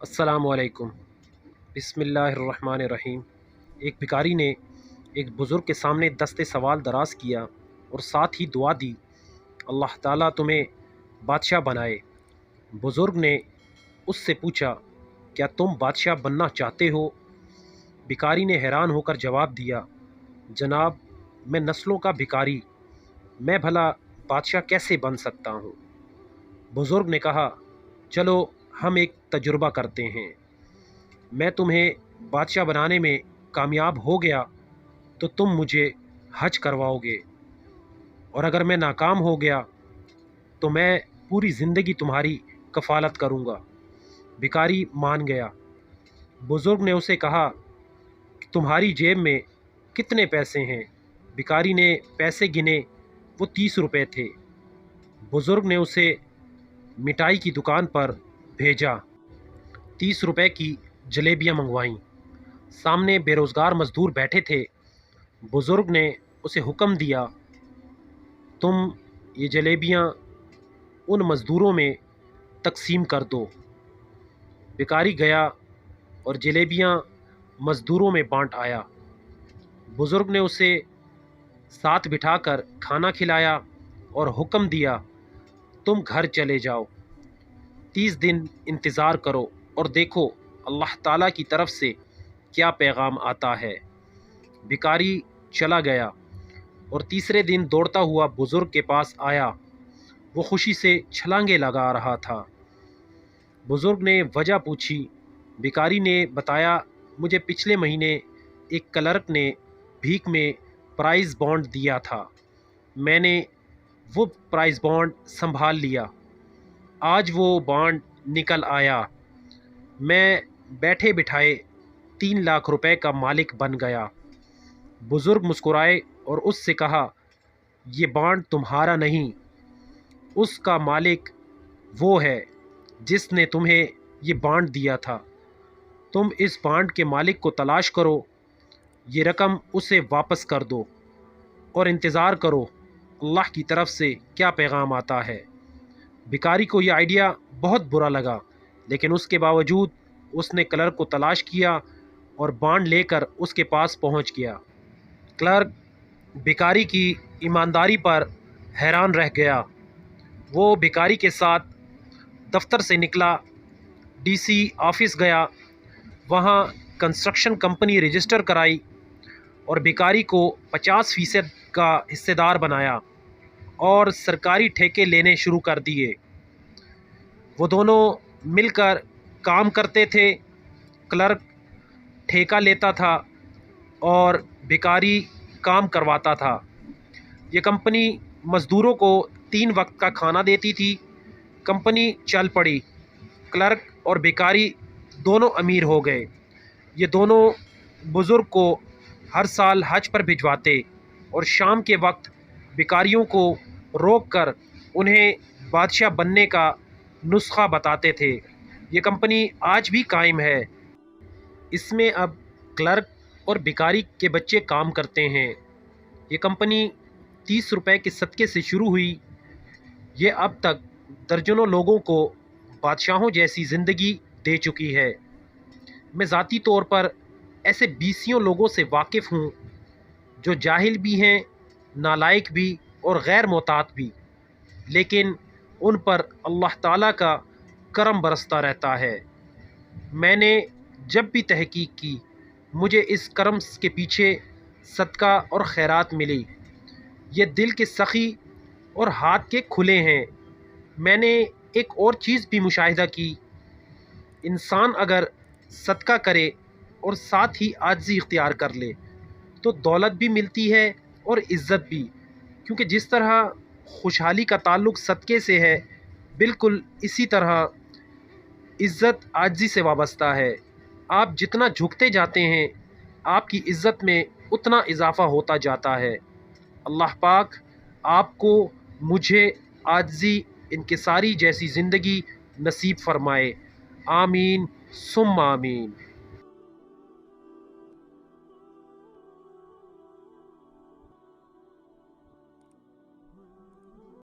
असलकुम बिसमीम एक भिकारी ने एक बुज़ुर्ग के सामने दस्ते सवाल दराज किया और साथ ही दुआ दी, अल्लाह ताला तुम्हें बादशाह बनाए। बुज़ुर्ग ने उससे पूछा, क्या तुम बादशाह बनना चाहते हो? भिकारी ने हैरान होकर जवाब दिया, जनाब, मैं नस्लों का भिकारी मैं भला बादशाह कैसे बन सकता हूँ? बुज़ुर्ग ने कहा, चलो हम एक तजुर्बा करते हैं। मैं तुम्हें बादशाह बनाने में कामयाब हो गया तो तुम मुझे हज करवाओगे। और अगर मैं नाकाम हो गया तो मैं पूरी ज़िंदगी तुम्हारी कफालत करूँगा। भिकारी मान गया। बुज़ुर्ग ने उसे कहा कि तुम्हारी जेब में कितने पैसे हैं? भिकारी ने पैसे गिने, वो तीस रुपए थे। बुज़ुर्ग ने उसे मिठाई की दुकान पर भेजा। तीस रुपए की जलेबियाँ मंगवाईं। सामने बेरोज़गार मज़दूर बैठे थे। बुज़ुर्ग ने उसे हुक्म दिया, तुम ये जलेबियाँ उन मज़दूरों में तकसीम कर दो। भिकारी गया और जलेबियाँ मज़दूरों में बांट आया। बुज़ुर्ग ने उसे साथ बिठाकर खाना खिलाया और हुक्म दिया, तुम घर चले जाओ। तीस दिन इंतज़ार करो और देखो अल्लाह ताला की तरफ़ से क्या पैगाम आता है। भिकारी चला गया और तीसरे दिन दौड़ता हुआ बुज़ुर्ग के पास आया। वो खुशी से छलांगे लगा रहा था। बुज़ुर्ग ने वजह पूछी। भिकारी ने बताया, मुझे पिछले महीने एक क्लर्क ने भीख में प्राइज़ बॉन्ड दिया था। मैंने वो प्राइज़ बॉन्ड संभाल लिया। आज वो बॉन्ड निकल आया। मैं बैठे बिठाए तीन लाख रुपए का मालिक बन गया। बुज़ुर्ग मुस्कुराए और उससे कहा, ये बॉन्ड तुम्हारा नहीं, उसका मालिक वो है जिसने तुम्हें ये बॉन्ड दिया था। तुम इस बॉन्ड के मालिक को तलाश करो, ये रकम उसे वापस कर दो और इंतज़ार करो, अल्लाह की तरफ़ से क्या पैगाम आता है? भिकारी को यह आइडिया बहुत बुरा लगा, लेकिन उसके बावजूद उसने क्लर्क को तलाश किया और बांड लेकर उसके पास पहुँच गया। क्लर्क भिकारी की ईमानदारी पर हैरान रह गया। वो भिकारी के साथ दफ्तर से निकला, डीसी ऑफ़िस गया, वहाँ कंस्ट्रक्शन कंपनी रजिस्टर कराई और भिकारी को 50 फ़ीसद का हिस्सेदार बनाया। और सरकारी ठेके लेने शुरू कर दिए। वो दोनों मिलकर काम करते थे। क्लर्क ठेका लेता था और भिकारी काम करवाता था। ये कंपनी मज़दूरों को तीन वक्त का खाना देती थी। कंपनी चल पड़ी। क्लर्क और भिकारी दोनों अमीर हो गए। ये दोनों बुज़ुर्ग को हर साल हज पर भिजवाते और शाम के वक्त भिकारियों को रोक कर उन्हें बादशाह बनने का नुस्खा बताते थे। ये कंपनी आज भी कायम है। इसमें अब क्लर्क और भिकारी के बच्चे काम करते हैं। ये कंपनी तीस रुपए के सदक़े से शुरू हुई। ये अब तक दर्जनों लोगों को बादशाहों जैसी ज़िंदगी दे चुकी है। मैं ज़ाती तौर पर ऐसे बीसियों लोगों से वाकिफ़ हूँ जो जाहिल भी हैं नालायक भी और गैर मोहतात भी। लेकिन उन पर अल्लाह ताला का करम बरसता रहता है। मैंने जब भी तहकीक की, मुझे इस करम के पीछे सदका और खैरात मिली। ये दिल के सखी और हाथ के खुले हैं। मैंने एक और चीज़ भी मुशाहिदा की। इंसान अगर सदका करे और साथ ही आजी इख्तियार कर ले तो दौलत भी मिलती है और इज़्ज़त भी। क्योंकि जिस तरह खुशहाली का ताल्लुक़ सदक़े से है, बिल्कुल इसी तरह इज़्ज़त आजी से वाबस्ता है। आप जितना झुकते जाते हैं, आपकी इज़्ज़त में उतना इजाफ़ा होता जाता है। अल्लाह पाक आपको, मुझे, आजी इनकसारी जैसी ज़िंदगी नसीब फरमाए। आमीन सुम आमीन।